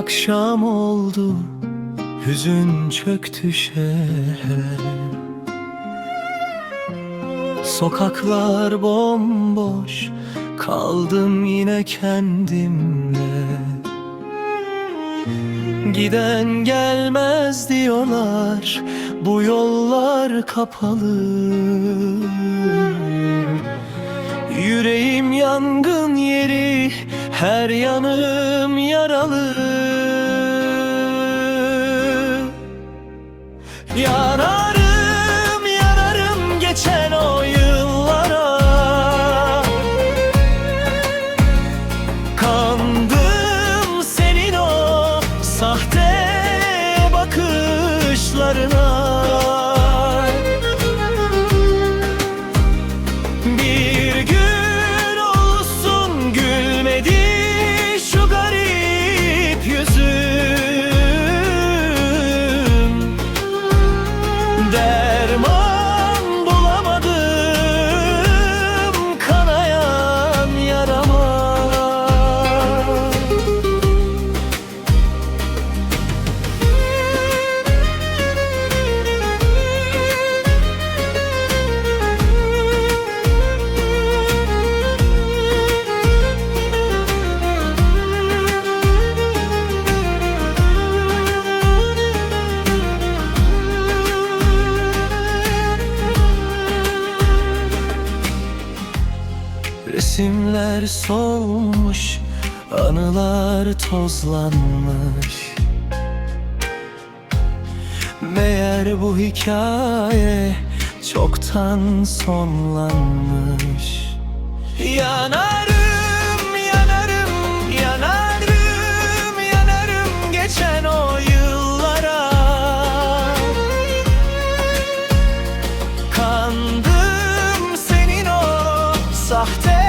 Akşam oldu Hüzün çöktü şehre. Sokaklar bomboş Kaldım yine kendimle Giden gelmez diyorlar Bu yollar kapalı. Yüreğim yangın yeri Her yanım yaralı. Yanarım Resimler solmuş Anılar tozlanmış Meğer bu hikaye Çoktan sonlanmış Yanarım yanarım, yanarım, yanarım geçen o yıllara. Kandım senin o sahte